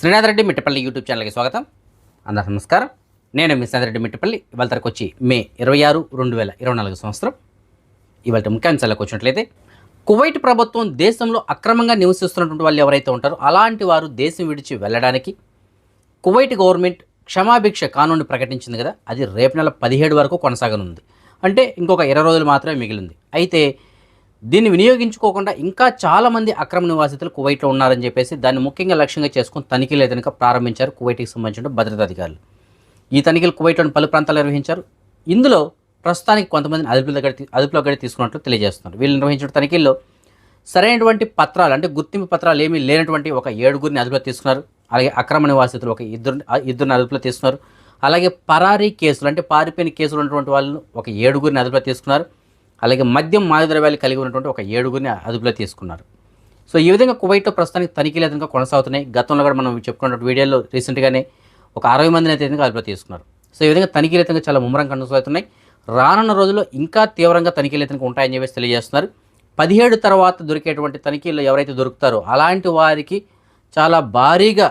Srinath Reddy Mittapalli YouTube ఛానల్కి స్వాగతం. అందరూ నమస్కారం. నేను మీ శ్రీనాథ్ రెడ్డి మిట్టపల్లి. ఇవాళ తరకు వచ్చి మే ఇరవై ఆరు రెండు వేల ఇరవై నాలుగు సంవత్సరం. ఇవాళ ముఖ్యాంశాలకు వచ్చినట్లయితే కువైట్ ప్రభుత్వం దేశంలో అక్రమంగా నివసిస్తున్నటువంటి వాళ్ళు ఎవరైతే ఉంటారో అలాంటి వారు దేశం విడిచి వెళ్ళడానికి కువైట్ గవర్నమెంట్ క్షమాభిక్ష కానూను ప్రకటించింది కదా. అది రేపు నెల పదిహేడు వరకు కొనసాగనుంది. అంటే ఇంకొక ఇరవై రోజులు మాత్రమే మిగిలింది. అయితే దీన్ని వినియోగించుకోకుండా ఇంకా చాలామంది అక్రమ నివాసితులు కువైట్లో ఉన్నారని చెప్పేసి దాన్ని ముఖ్యంగా లక్ష్యంగా చేసుకుని తనిఖీలు ఏదైనా ప్రారంభించారు కువైట్కి సంబంధించిన భద్రతా అధికారులు ఈ తనిఖీలు కువైట్లోని పలు ప్రాంతాలు నిర్వహించారు. ఇందులో ప్రస్తుతానికి కొంతమందిని అదుపులో దగ్గర అదుపులో గడి తీసుకున్నట్లు తెలియజేస్తున్నారు. వీళ్ళు నిర్వహించిన తనిఖీల్లో సరైనటువంటి పత్రాలు అంటే గుర్తింపు పత్రాలు ఏమీ లేనటువంటి ఒక ఏడుగురిని అదుపులో తీసుకున్నారు. అలాగే అక్రమ నివాసితులు ఒక ఇద్దరు ఇద్దరిని అదుపులో తీసుకున్నారు. అలాగే పరారీ కేసులు అంటే పారిపోయిన కేసులు ఉన్నటువంటి వాళ్ళను ఒక ఏడుగురిని అదుపులో తీసుకున్నారు. అలాగే మద్యం మాదద్రవ్యాలు కలిగి ఉన్నటువంటి ఒక ఏడుగురిని అదుపులో తీసుకున్నారు. సో ఈ విధంగా కువైట్లో ప్రస్తుతానికి తనిఖీలు అదనంగా కొనసాగుతున్నాయి. గతంలో కూడా మనం చెప్పుకున్న వీడియోలో రీసెంట్గానే ఒక అరవై మందిని అయితే అదుపులో తీసుకున్నారు. సో ఈ విధంగా తనిఖీలు అయితే చాలా ముమ్మరంగా కొనసాగుతున్నాయి. రానున్న రోజుల్లో ఇంకా తీవ్రంగా తనిఖీలు అయితే ఉంటాయని చెప్పేసి తెలియజేస్తున్నారు. పదిహేడు తర్వాత దొరికేటువంటి తనిఖీలు ఎవరైతే దొరుకుతారో అలాంటి వారికి చాలా భారీగా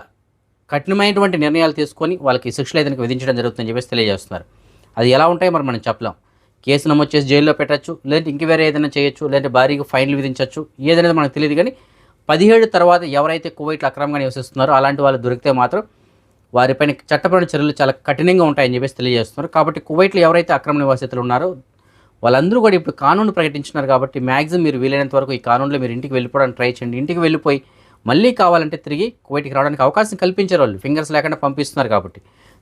కఠినమైనటువంటి నిర్ణయాలు తీసుకొని వాళ్ళకి శిక్షలు అయితే విధించడం జరుగుతుందని చెప్పేసి తెలియజేస్తున్నారు. అది ఎలా ఉంటాయో మరి మనం చెప్పలేం. కేసు నమోదు చేసి జైల్లో పెట్టచ్చు లేదంటే ఇంక వేరే ఏదైనా చేయొచ్చు లేదంటే భారీగా ఫైన్లు విధించవచ్చు ఏదైనా మనకు తెలియదు. కానీ పదిహేడు తర్వాత ఎవరైతే కువైట్లో అక్రమంగా నివసిస్తున్నారో అలాంటి వాళ్ళు దొరికితే మాత్రం వారిపైన చట్టపరమైన చర్యలు చాలా కఠినంగా ఉంటాయని చెప్పేసి తెలియజేస్తున్నారు. కాబట్టి కువైట్లో ఎవరైతే అక్రమ నివాసితులు ఉన్నారో వాళ్ళందరూ కూడా ఇప్పుడు కానూను ప్రకటించినారు కాబట్టి మ్యాక్సిమం మీరు వీలైనంత వరకు ఈ కానూన్లో మీరు ఇంటికి వెళ్ళిపోవడానికి ట్రై చేయండి. ఇంటికి వెళ్ళిపోయి మళ్ళీ కావాలంటే తిరిగి కువైట్కి రావడానికి అవకాశం కల్పించారు వాళ్ళు. ఫింగర్స్ లేకుండా పంపిస్తున్నారు కాబట్టి.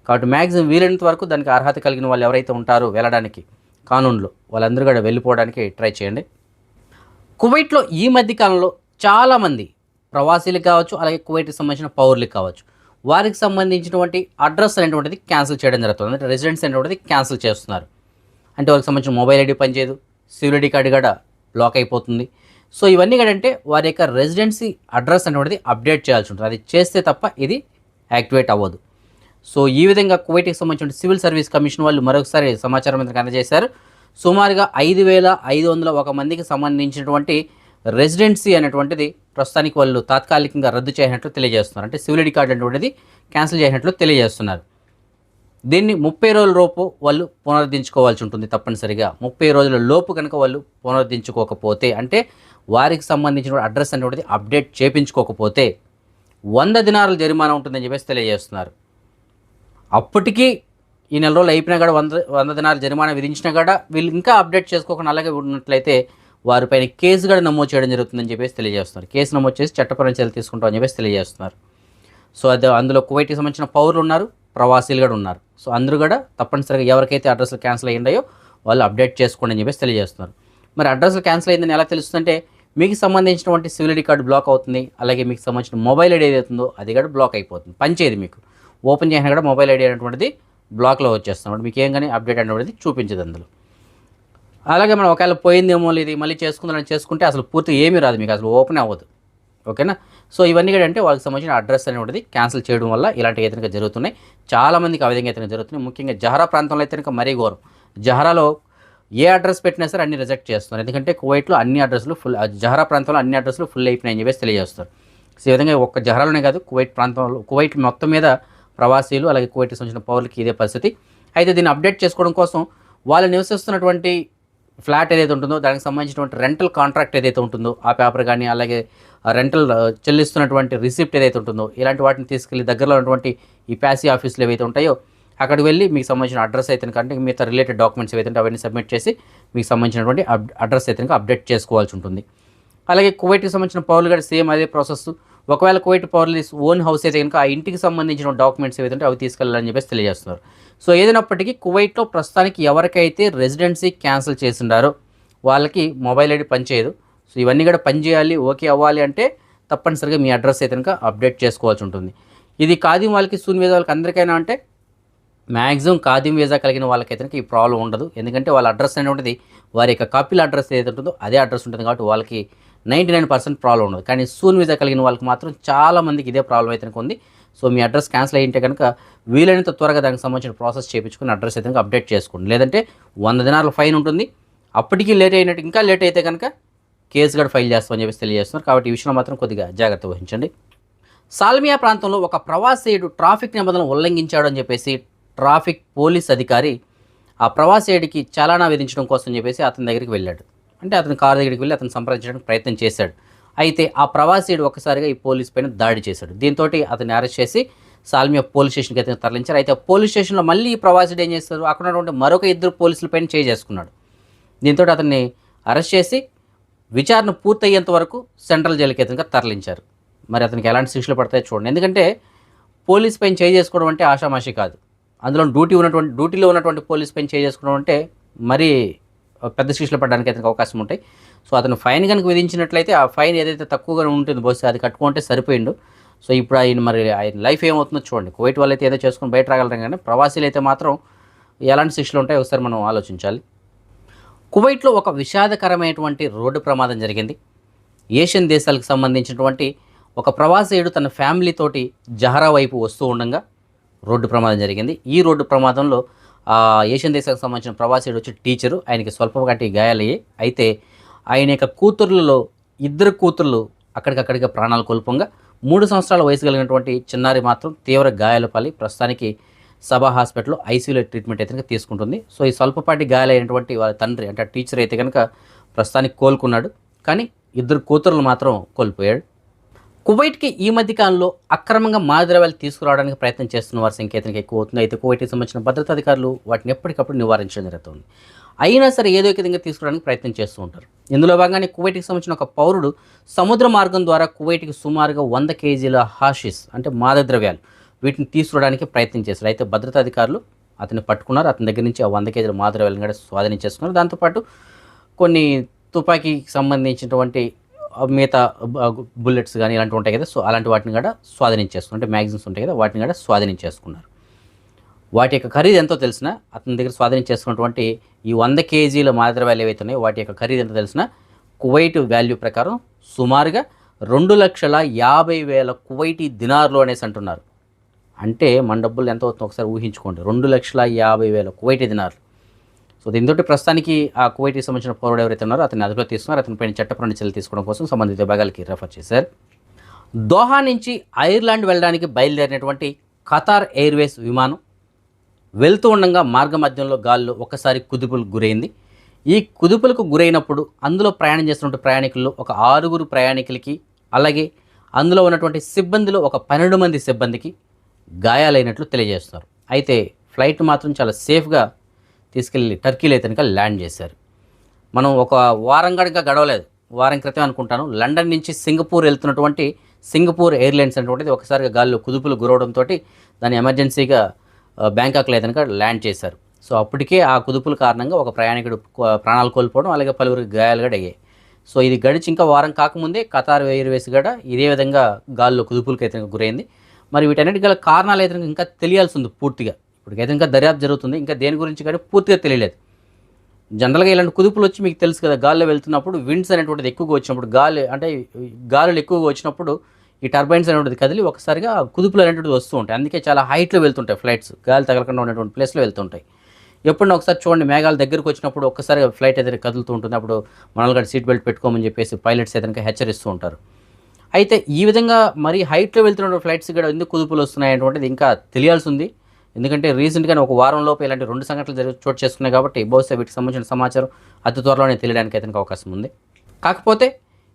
కాబట్టి మ్యాక్సిమం వీలైనంత వరకు దానికి అర్హత కలిగిన వాళ్ళు ఎవరైతే ఉంటారో వెళ్ళడానికి. కానూన్లో. వాళ్ళందరూ కూడా వెళ్ళిపోవడానికి ట్రై చేయండి. కువైట్లో ఈ మధ్య కాలంలో చాలామంది ప్రవాసీలకు కావచ్చు అలాగే కువైట్కి సంబంధించిన పౌరులకు కావచ్చు వారికి సంబంధించినటువంటి అడ్రస్ అనేటువంటిది క్యాన్సిల్ చేయడం జరుగుతుంది. అంటే రెసిడెన్స్ అనేటువంటిది క్యాన్సిల్ చేస్తున్నారు. అంటే వాళ్ళకి సంబంధించిన మొబైల్ ఐడి పనిచేయదు సివిల్ ఐడి కార్డు కూడా బ్లాక్ అయిపోతుంది. సో ఇవన్నీ కూడా అంటే వారి యొక్క రెసిడెన్సీ అడ్రస్ అనేటువంటిది అప్డేట్ చేయాల్సి ఉంటుంది. అది చేస్తే తప్ప ఇది యాక్టివేట్ అవ్వదు. సో ఈ విధంగా కువైట్కి సంబంధించిన సివిల్ సర్వీస్ కమిషన్ వాళ్ళు మరొకసారి సమాచారం ఇంతకు అందజేశారు. సుమారుగా ఐదు వేల ఐదు వందల ఒక మందికి సంబంధించినటువంటి రెసిడెన్సీ అనేటువంటిది ప్రస్తుతానికి వాళ్ళు తాత్కాలికంగా రద్దు చేసినట్లు తెలియజేస్తున్నారు. అంటే సివిల్ ఐడి కార్డు అనేటువంటిది క్యాన్సిల్ చేసినట్లు తెలియజేస్తున్నారు. దీన్ని ముప్పై రోజుల లోపు వాళ్ళు పునరుద్ధరించుకోవాల్సి ఉంటుంది తప్పనిసరిగా. ముప్పై రోజుల లోపు కనుక వాళ్ళు పునరుద్ధరించుకోకపోతే అంటే వారికి సంబంధించిన అడ్రస్ అనేటువంటిది అప్డేట్ చేపించుకోకపోతే వంద దినారుల జరిమానా ఉంటుందని చెప్పేసి తెలియజేస్తున్నారు. అప్పటికీ ఈ నెల రోజులు అయిపోయినా కూడా వంద వంద దినాలు జరిమానా విధించినా కూడా వీళ్ళు ఇంకా అప్డేట్ చేసుకోకుండా అలాగే ఉన్నట్లయితే వారిపైన కేసు కూడా నమోదు చేయడం జరుగుతుందని చెప్పేసి తెలియజేస్తున్నారు. కేసు నమోదు చేసి చట్టపరమైన చర్యలు తీసుకుంటామని చెప్పేసి తెలియజేస్తున్నారు. సో అది అందులో కువైట్కి సంబంధించిన పౌరులు ఉన్నారు ప్రవాసీలు కూడా ఉన్నారు. సో అందరూ కూడా తప్పనిసరిగా ఎవరికైతే అడ్రస్లు క్యాన్సిల్ అయ్యిందో వాళ్ళు అప్డేట్ చేసుకోండి అని చెప్పేసి తెలియజేస్తున్నారు. మరి అడ్రస్లు క్యాన్సిల్ అయిందని ఎలా తెలుస్తుందంటే మీకు సంబంధించినటువంటి సివిల్ ఐడి కార్డు బ్లాక్ అవుతుంది అలాగే మీకు సంబంధించిన మొబైల్ ఐడి ఏదైతుందో అది కూడా బ్లాక్ అయిపోతుంది పనిచేయదు మీకు. ఓపెన్ చేసినా కూడా మొబైల్ ఐడి అనేటువంటిది బ్లాక్లో వచ్చేస్తుంది. మీకు ఏం కానీ అప్డేట్ అనేటువంటిది చూపించదు అందులో. అలాగే మనం ఒకవేళ పోయిందేమో ఇది మళ్ళీ చేసుకుందామని చేసుకుంటే అసలు పూర్తిగా ఏమీ రాదు మీకు అసలు ఓపెన్ అవ్వదు. ఓకేనా? సో ఇవన్నీ కూడా అంటే వాళ్ళకి సంబంధించిన అడ్రస్ అనేటువంటిది క్యాన్సిల్ చేయడం వల్ల ఇలాంటి ఏదైనా జరుగుతున్నాయి. చాలామందికి ఆ విధంగా అయితే జరుగుతున్నాయి. ముఖ్యంగా జహరా ప్రాంతంలో అయితే కనుక మరీ ఘోరం. జహరాలో ఏ అడ్రస్ పెట్టినా సరే అన్ని రిజెక్ట్ చేస్తున్నారు. ఎందుకంటే కువైట్లో అన్ని అడ్రస్లు ఫుల్ జహరా ప్రాంతంలో అన్ని అడ్రస్లు ఫుల్ అయిపోయినాయని చెప్పేసి తెలియజేస్తారు. సో ఈ విధంగా ఒక్క జహరాలోనే కాదు కువైట్ ప్రాంతంలో కువైట్ మొత్తం మీద ప్రవాసీలు అలాగే కువైట్కి సంబంధించిన పౌరులకి ఇదే పరిస్థితి. అయితే దీన్ని అప్డేట్ చేసుకోవడం కోసం వాళ్ళు నివసిస్తున్నటువంటి ఫ్లాట్ ఏదైతే ఉంటుందో దానికి సంబంధించినటువంటి రెంటల్ కాంట్రాక్ట్ ఏదైతే ఉంటుందో ఆ పేపర్ కానీ అలాగే రెంటల్ చెల్లిస్తున్నటువంటి రిసిప్ట్ ఏదైతే ఉంటుందో ఇలాంటి వాటిని తీసుకెళ్ళి దగ్గరలో ఉన్నటువంటి ఈ ప్యాసీ ఆఫీసులు ఏవైతే ఉంటాయో అక్కడికి వెళ్ళి మీకు సంబంధించిన అడ్రస్ అయితే కంటే మిగతా రిలేటెడ్ డాక్యుమెంట్స్ ఏవైతే ఉంటే అవన్నీ సబ్మిట్ చేసి మీకు సంబంధించినటువంటి అడ్రస్ అయితే అప్డేట్ చేసుకోవాల్సి ఉంటుంది. అలాగే కువైట్కి సంబంధించిన పౌరులు కూడా సేమ్ అదే ప్రాసెస్ ఒకవేళ కువైట్ పవర్లీస్ ఓన్ హౌస్ అయితే కనుక ఆ ఇంటికి సంబంధించిన డాక్యుమెంట్స్ ఏవైతే అవి తీసుకెళ్ళాలని చెప్పేసి తెలియజేస్తున్నారు. సో ఏదైనప్పటికీ కువైట్లో ప్రస్తుతానికి ఎవరికైతే రెసిడెన్సీ క్యాన్సిల్ చేసిండారో వాళ్ళకి మొబైల్ ఐడి పనిచేయదు. సో ఇవన్నీ కూడా పనిచేయాలి ఓకే అవ్వాలి అంటే తప్పనిసరిగా మీ అడ్రస్ అయితే కనుక అప్డేట్ చేసుకోవాల్సి ఉంటుంది. ఇది కాదిం వాళ్ళకి సూన్ వేద వాళ్ళకి అందరికైనా అంటే మ్యాక్సిమం ఖాదీం వీజా కలిగిన వాళ్ళకైతే ఈ ప్రాబ్లం ఉండదు. ఎందుకంటే వాళ్ళ అడ్రస్ అనేది ఉంటుంది వారి యొక్క కపిల్ అడ్రస్ ఏదైతే ఉంటుందో అదే అడ్రస్ ఉంటుంది కాబట్టి వాళ్ళకి నైంటీ నైన్ పర్సెంట్ ప్రాబ్లం ఉండదు. కానీ సూన్ వీసా కలిగిన వాళ్ళకి మాత్రం చాలా మందికి ఇదే ప్రాబ్లం అయితే ఉంది. సో మీ అడ్రస్ క్యాన్సిల్ అయ్యింటే కనుక వీలైనంత త్వరగా దానికి సంబంధించిన ప్రాసెస్ చేయించుకుని అడ్రస్ అయితే అప్డేట్ చేసుకోండి. లేదంటే వంద దినాల ఫైన్ ఉంటుంది. అప్పటికి లేట్ అయినట్టు ఇంకా లేట్ అయితే కనుక కేసు కూడా ఫైల్ చేస్తామని చెప్పేసి తెలియజేస్తున్నారు. కాబట్టి ఈ విషయంలో మాత్రం కొద్దిగా జాగ్రత్త వహించండి. సాల్మియా ప్రాంతంలో ఒక ప్రవాసీయుడు ట్రాఫిక్ నిబంధనలు ఉల్లంఘించాడు అని చెప్పేసి ట్రాఫిక్ పోలీస్ అధికారి ఆ ప్రవాసీయుడికి చలానా విధించడం కోసం చెప్పేసి అతని దగ్గరికి వెళ్ళాడు. అంటే అతని కారు దగ్గరికి వెళ్ళి అతను సంప్రదించడానికి ప్రయత్నం చేశాడు. అయితే ఆ ప్రవాసీడు ఒక్కసారిగా ఈ పోలీస్ పైన దాడి చేశాడు. దీంతో అతన్ని అరెస్ట్ చేసి సాల్మియా పోలీస్ స్టేషన్కి అయితే తరలించారు. అయితే పోలీస్ స్టేషన్లో మళ్ళీ ఈ ప్రవాసీడు ఏం చేస్తారు అక్కడ ఉన్నటువంటి మరొక ఇద్దరు పోలీసుల పైన చేసుకున్నాడు. దీంతో అతన్ని అరెస్ట్ చేసి విచారణ పూర్తయ్యేంత వరకు సెంట్రల్ జైలుకి అతనికి తరలించారు. మరి అతనికి ఎలాంటి శిక్షలు పడతాయో చూడండి. ఎందుకంటే పోలీస్ పైన చేసుకోవడం అంటే ఆషామాషి కాదు. అందులో డ్యూటీ ఉన్నటువంటి డ్యూటీలో ఉన్నటువంటి పోలీస్ పైన చేసుకోవడం అంటే మరీ పెద్ద శిక్షలు పడడానికి అతనికి అవకాశం ఉంటాయి. సో అతను ఫైన్ కనుక విధించినట్లయితే ఆ ఫైన్ ఏదైతే తక్కువగా ఉంటుంది బహుశా అది కట్టుకుంటే సరిపోయిండు. సో ఇప్పుడు ఆయన మరి ఆయన లైఫ్ ఏమవుతుందో చూడండి. కువైట్ వాళ్ళు అయితే ఏదో చేసుకుని బయట రాగలరు కానీ ప్రవాసీలు అయితే మాత్రం ఎలాంటి శిక్షలు ఉంటాయో ఒకసారి మనం ఆలోచించాలి. కువైట్లో ఒక విషాదకరమైనటువంటి రోడ్డు ప్రమాదం జరిగింది. ఏషియన్ దేశాలకు సంబంధించినటువంటి ఒక ప్రవాసీయుడు తన ఫ్యామిలీతోటి జహరా వైపు వస్తూ ఉండగా రోడ్డు ప్రమాదం జరిగింది. ఈ రోడ్డు ప్రమాదంలో ఏషియన్ దేశాలకు సంబంధించిన ప్రవాసీయుడు వచ్చి టీచరు. ఆయనకి స్వల్పపాటి గాయాలయ్యాయి. అయితే ఆయన యొక్క కూతుర్లలో ఇద్దరు కూతుర్లు అక్కడికక్కడికి ప్రాణాలు కోల్పోగా మూడు సంవత్సరాల వయసు కలిగినటువంటి చిన్నారి మాత్రం తీవ్ర గాయాల పాలి ప్రస్తుతానికి సభా హాస్పిటల్లో ఐసీయూలో ట్రీట్మెంట్ అయితే కనుక తీసుకుంటుంది. సో ఈ స్వల్పపాటి గాయాలైనటువంటి వాళ్ళ తండ్రి అంటే టీచర్ అయితే కనుక ప్రస్తుతానికి కోలుకున్నాడు. కానీ ఇద్దరు కూతురులు మాత్రం కోల్పోయాడు. కువైట్కి ఈ మధ్య కాలంలో అక్రమంగా మాదిరవాళ్ళు తీసుకురావడానికి ప్రయత్నం చేస్తున్న వారి సంఖ్య ఇతనికి ఎక్కువ అవుతుంది. అయితే కువైట్కి సంబంధించిన భద్రతా అధికారులు వాటిని ఎప్పటికప్పుడు నివారించడం జరుగుతుంది. అయినా సరే ఏదో ఒక విధంగా తీసుకురావడానికి ప్రయత్నం చేస్తూ ఉంటారు. ఇందులో భాగంగానే కువైట్కి సంబంధించిన ఒక పౌరుడు సముద్ర మార్గం ద్వారా కువైట్కి సుమారుగా వంద కేజీల హాషిస్ అంటే మాదద్రవ్యాలు వీటిని తీసుకురావడానికి ప్రయత్నం చేశారు. అయితే భద్రతా అధికారులు అతన్ని పట్టుకున్నారు. అతని దగ్గర నుంచి ఆ వంద కేజీల మాదద్రవ్యాలను కూడా స్వాధీనం చేసుకున్నారు. దాంతోపాటు కొన్ని తుపాకీకి సంబంధించినటువంటి మిగతా బుల్లెట్స్ కానీ ఇలాంటివి ఉంటాయి కదా సో అలాంటి వాటిని కూడా స్వాధీనం చేసుకున్నారు అంటే మ్యాగజైన్స్ ఉంటాయి కదా వాటిని కూడా స్వాధీనం చేసుకున్నారు వాటి యొక్క ఖరీదు ఎంతో తెలిసిన అతని దగ్గర స్వాధీనం చేసుకున్నటువంటి ఈ వంద కేజీల వ్యాల్యూ ఏవైతే ఉన్నాయో వాటి యొక్క ఖరీదు ఎంతో తెలిసిన కువైట్ వాల్యూ ప్రకారం సుమారుగా రెండు లక్షల యాభై వేల కువైటీ దినార్లు అనేసి అంటున్నారు. అంటే మన డబ్బులు ఎంత అవుతుందో ఒకసారి ఊహించుకోండి. రెండు లక్షల యాభై వేల కువైటీ దినార్లు. సో దీంతో ప్రస్తుతానికి ఆ కువైట్కి సంబంధించిన పౌరుడు ఎవరైతే ఉన్నారో అతన్ని అదుపులో తీసుకున్నారు అతని పైన చట్టపరమైన చర్యలు తీసుకోవడం కోసం సంబంధిత విభాగాలకి రెఫర్ చేశారు. దోహా నుంచి ఐర్లాండ్ వెళ్ళడానికి బయలుదేరినటువంటి ఖతార్ ఎయిర్వేస్ విమానం వెళ్తూ ఉండగా మార్గ మధ్యంలో గాల్లో ఒకసారి కుదుపులు గురైంది. ఈ కుదుపులకు గురైనప్పుడు అందులో ప్రయాణం చేస్తున్న ప్రయాణికుల్లో ఒక ఆరుగురు ప్రయాణికులకి అలాగే అందులో ఉన్నటువంటి సిబ్బందిలో ఒక పన్నెండు మంది సిబ్బందికి గాయాలైనట్లు తెలియజేస్తున్నారు. అయితే ఫ్లైట్ మాత్రం చాలా సేఫ్గా తీసుకెళ్ళి టర్కీలో అయితే కనుక ల్యాండ్ చేశారు. మనం ఒక వారం గడక గడవలేదు. వారం క్రితం అనుకుంటాను. లండన్ నుంచి సింగపూర్ వెళ్తున్నటువంటి సింగపూర్ ఎయిర్లైన్స్ అనేటువంటిది ఒకసారిగా గాల్లో కుదుపులు గురవడంతో దాన్ని ఎమర్జెన్సీగా బ్యాంకాక్లో అయితే కనుక ల్యాండ్ చేశారు. సో అప్పటికే ఆ కుదుపుల కారణంగా ఒక ప్రయాణికుడు కో- ప్రాణాలు కోల్పోవడం అలాగే పలువురికి గాయాలు కూడా అయ్యాయి. సో ఇది గడిచి ఇంకా వారం కాకముందే కతార్ ఎయిర్వేస్ కూడా ఇదే విధంగా గాల్లో కుదుపులకు అయితే గురైంది. మరి వీటన్నిటి గల కారణాలు అయితే ఇంకా తెలియాల్సి ఉంది పూర్తిగా. ఇప్పటికైతే ఇంకా దర్యాప్తు జరుగుతుంది. ఇంకా దేని గురించి కానీ పూర్తిగా తెలియలేదు. జనరల్గా ఇలాంటి కుదుపులు వచ్చి మీకు తెలుసు కదా గాల్లో వెళ్తున్నప్పుడు విండ్స్ అనేటువంటిది ఎక్కువగా వచ్చినప్పుడు గాలి అంటే గాలులు ఎక్కువగా వచ్చినప్పుడు ఈ టర్బైన్స్ అనేటువంటిది కదిలి ఒకసారిగా కుదుపులు అనేటువంటిది వస్తూ ఉంటాయి. అందుకే చాలా హైట్లో వెళ్తుంటాయి ఫ్లైట్స్ గాలి తగలకుండా ఉన్నటువంటి ప్లేస్లో వెళ్తుంటాయి. ఎప్పుడన్నా ఒకసారి చూడండి మేఘాల దగ్గరకు వచ్చినప్పుడు ఒక్కసారి ఫ్లైట్ ఏదైనా కదులుతూ ఉంటుంది. అప్పుడు మనల్ని సీట్ బెల్ట్ పెట్టుకోమని చెప్పేసి పైలట్స్ ఏదైనా హెచ్చరిస్తూ ఉంటారు. అయితే ఈ విధంగా మరి హైట్లో వెళ్తున్న ఫ్లైట్స్ కూడా ఎందుకు కుదుపులు వస్తున్నాయి అనేటువంటిది ఇంకా తెలియాల్సి ఉంది. ఎందుకంటే రీసెంట్గానే ఒక వారం లోపు ఇలాంటి రెండు సంఘటనలు జరిగి చోటు చేసుకున్నాయి కాబట్టి బహుశా వీటికి సంబంధించిన సమాచారం అతి త్వరలోనే తెలియడానికి అయితే అవకాశం ఉంది. కాకపోతే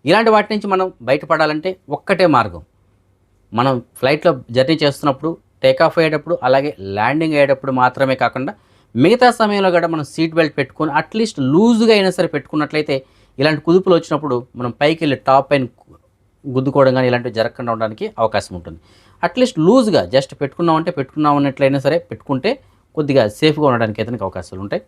ఇలాంటి వాటి నుంచి మనం బయటపడాలంటే ఒక్కటే మార్గం. మనం ఫ్లైట్లో జర్నీ చేస్తున్నప్పుడు టేకాఫ్ అయ్యేటప్పుడు అలాగే ల్యాండింగ్ అయ్యేటప్పుడు మాత్రమే కాకుండా మిగతా సమయంలో కూడా మనం సీట్ బెల్ట్ పెట్టుకొని అట్లీస్ట్ లూజ్గా అయినా సరే పెట్టుకున్నట్లయితే ఇలాంటి కుదుపులు వచ్చినప్పుడు మనం పైకి వెళ్ళి టాప్ పైన గుద్దుకోవడం కానీ ఇలాంటివి జరగకుండా ఉండడానికి అవకాశం ఉంటుంది. అట్లీస్ట్ లూజ్గా జస్ట్ పెట్టుకున్నామంటే పెట్టుకున్నాం అన్నట్లయినా సరే పెట్టుకుంటే కొద్దిగా సేఫ్గా ఉండడానికి అయితే అవకాశాలు ఉంటాయి.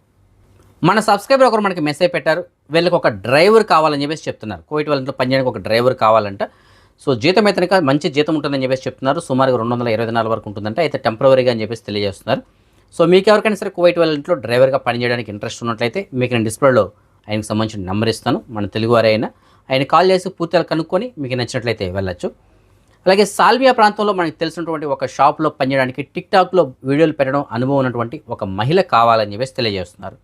మన సబ్స్క్రైబర్ ఒకరు మనకి మెసేజ్ పెట్టారు వీళ్ళకి ఒక డ్రైవర్ కావాలని చెప్పేసి చెప్తున్నారు. కోవిడ్ వాళ్ళతో పనిచేయడానికి ఒక డ్రైవర్ కావాలంట. సో జీతం అయితే మంచి జీతం ఉంటుందని చెప్పేసి చెప్తున్నారు. సుమారుగా రెండు వందల ఇరవై నాలుగు వరకు ఉంటుందంటే. అయితే టెంపరీగా అని చెప్పేసి తెలియజేస్తున్నారు. సో మీకు ఎవరికైనా సరే కువైట్ వాళ్ళ ఇంట్లో డ్రైవర్గా పనిచేయడానికి ఇంట్రెస్ట్ ఉన్నట్లయితే మీకు నేను డిస్ప్లేలో ఆయనకు సంబంధించిన నెంబర్ ఇస్తాను. మన తెలుగువారే అయినా ఆయన కాల్ చేసి పూర్తిగా కనుక్కొని మీకు నచ్చినట్లయితే వెళ్ళొచ్చు. అలాగే సాల్వియా ప్రాంతంలో మనకు తెలిసినటువంటి ఒక షాప్లో పనిచేయడానికి టిక్ టాక్లో వీడియోలు పెట్టడం అనుభవం ఉన్నటువంటి ఒక మహిళ కావాలని చెప్పేసి తెలియజేస్తున్నారు.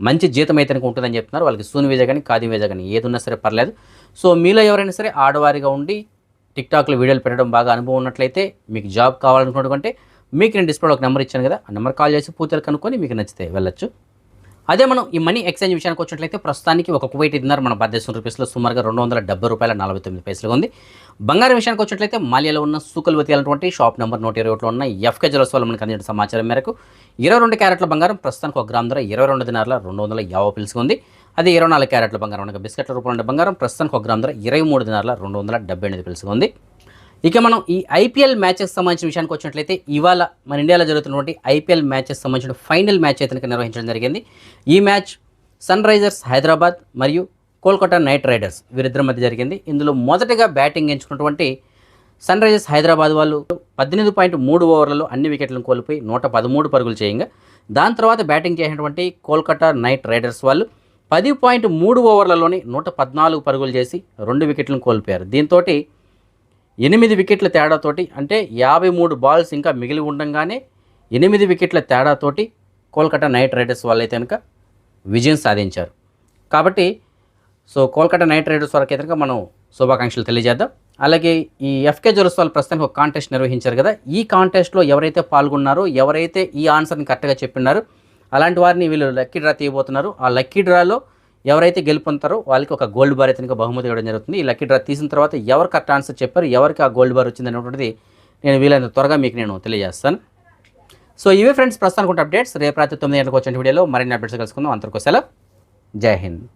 మంచి జీతం అయితే కనుక ఉంటుందని చెప్తున్నారు. వాళ్ళకి సూని వీజా కానీ కాది వేజా కానీ ఏది ఉన్నా సరే పర్లేదు. సో మీలో ఎవరైనా సరే ఆడవారిగా ఉండి టిక్టాక్లో వీడియోలు పెట్టడం బాగా అనుభవం ఉన్నట్లయితే మీకు జాబ్ కావాలనుకున్నటువంటి మీకు నేను డిస్ప్లేలో ఒక నెంబర్ ఇచ్చాను కదా ఆ నెంబర్ కాల్ చేసి పూర్తిగా కనుక్కొని మీకు నచ్చితే వెళ్ళొచ్చు. అదే మనం ఈ మనీ ఎక్స్చేంజ్ విషయానికి వచ్చినట్లయితే ప్రస్తుతానికి ఒక కువైట్ దినార్ మన భారతదేశం రూపీస్లో సుమారుగా రెండు వందల డెబ్బై రూపాయల నలభై తొమ్మిది పైసలుగా ఉంది. బంగారం విషయానికి వచ్చినట్లయితే మాలియాలో ఉన్న సూకల్వతి అనేటువంటి షాప్ నెంబర్ నూట ఇరవై ఒకటిలో ఉన్న ఎఫ్కే జ్యువెల్స్ వాళ్ళు మనకు అందించిన సమాచారం మేరకు ఇరవై రెండు క్యారెట్ల బంగారం ప్రస్తుతానికి ఒక గ్రామ్ ధర ఇరవై రెండు దినార్ల రెండు వందల యాభై పిలుసుగా ఉంది. అదే ఇరవై నాలుగు క్యారెట్ల బంగారం అనగా బిస్కెట్ల రూపంలో ఉండే బంగారం ప్రస్తుతానికి ఒక గ్రామ్ ధర ఇరవై మూడు దినార్ల రెండు వందల డెబ్బై ఎనిమిది పిలుసుగా ఉంది. ఇక మనం ఈ ఐపీఎల్ మ్యాచెస్ సంబంధించిన విషయానికి వచ్చినట్లయితే ఇవాళ మన ఇండియాలో జరుగుతున్నటువంటి ఐపీఎల్ మ్యాచెస్ సంబంధించిన ఫైనల్ మ్యాచ్ అయితే నిర్వహించడం జరిగింది. ఈ మ్యాచ్ సన్ రైజర్స్ హైదరాబాద్ మరియు కోల్కతా నైట్ రైడర్స్ వీరిద్దరి మధ్య జరిగింది. ఇందులో మొదటగా బ్యాటింగ్ ఎంచుకున్నటువంటి సన్ రైజర్స్ హైదరాబాద్ వాళ్ళు పద్దెనిమిది పాయింట్ మూడు ఓవర్లలో అన్ని వికెట్లను కోల్పోయి నూట పదమూడు పరుగులు చేయంగా దాని తర్వాత బ్యాటింగ్ చేసినటువంటి కోల్కతా నైట్ రైడర్స్ వాళ్ళు పది పాయింట్ మూడు ఓవర్లలోనే నూట పద్నాలుగు పరుగులు చేసి రెండు వికెట్లను కోల్పోయారు. దీంతో ఎనిమిది వికెట్ల తేడాతోటి అంటే యాభై మూడు బాల్స్ ఇంకా మిగిలి ఉండగానే ఎనిమిది వికెట్ల తేడాతోటి కోల్కతా నైట్ రైడర్స్ వాళ్ళైతే కనుక విజయం సాధించారు. కాబట్టి సో కోల్కతా నైట్ రైడర్స్ వరకు కనుక మనం శుభాకాంక్షలు తెలియజేద్దాం. అలాగే ఈ ఎఫ్కే జోరస్ ప్రస్తుతానికి ఒక కాంటెస్ట్ నిర్వహించారు కదా ఈ కాంటెస్ట్లో ఎవరైతే పాల్గొన్నారో ఎవరైతే ఈ ఆన్సర్ని కరెక్ట్గా చెప్పినారో అలాంటి వారిని వీళ్ళు లక్కీ డ్రా తీయబోతున్నారు. ఆ లక్కీ డ్రాలో ఎవరైతే గెలుపొందుతారో వాళ్ళకి ఒక గోల్డ్ బార్ అయితే బహుమతి ఇవ్వడం జరుగుతుంది. ఈ లక్కీ డ్రా తీసిన తర్వాత ఎవరు కరెక్ట్ ఆన్సర్ చెప్పారు ఎవరికి ఆ గోల్డ్ బార్ వచ్చింది అనేటువంటిది నేను వీలైనంత త్వరగా మీకు నేను తెలియజేస్తాను. సో ఇవే ఫ్రెండ్స్ ప్రస్తుతానికి అప్డేట్స్. రేపు రాత్రి తొమ్మిది గంటలకు వచ్చిన వీడియోలో మరిన్ని అప్డేట్స్ కలుసుకుందాం. అందరికీ సెలవు. జై హింద్.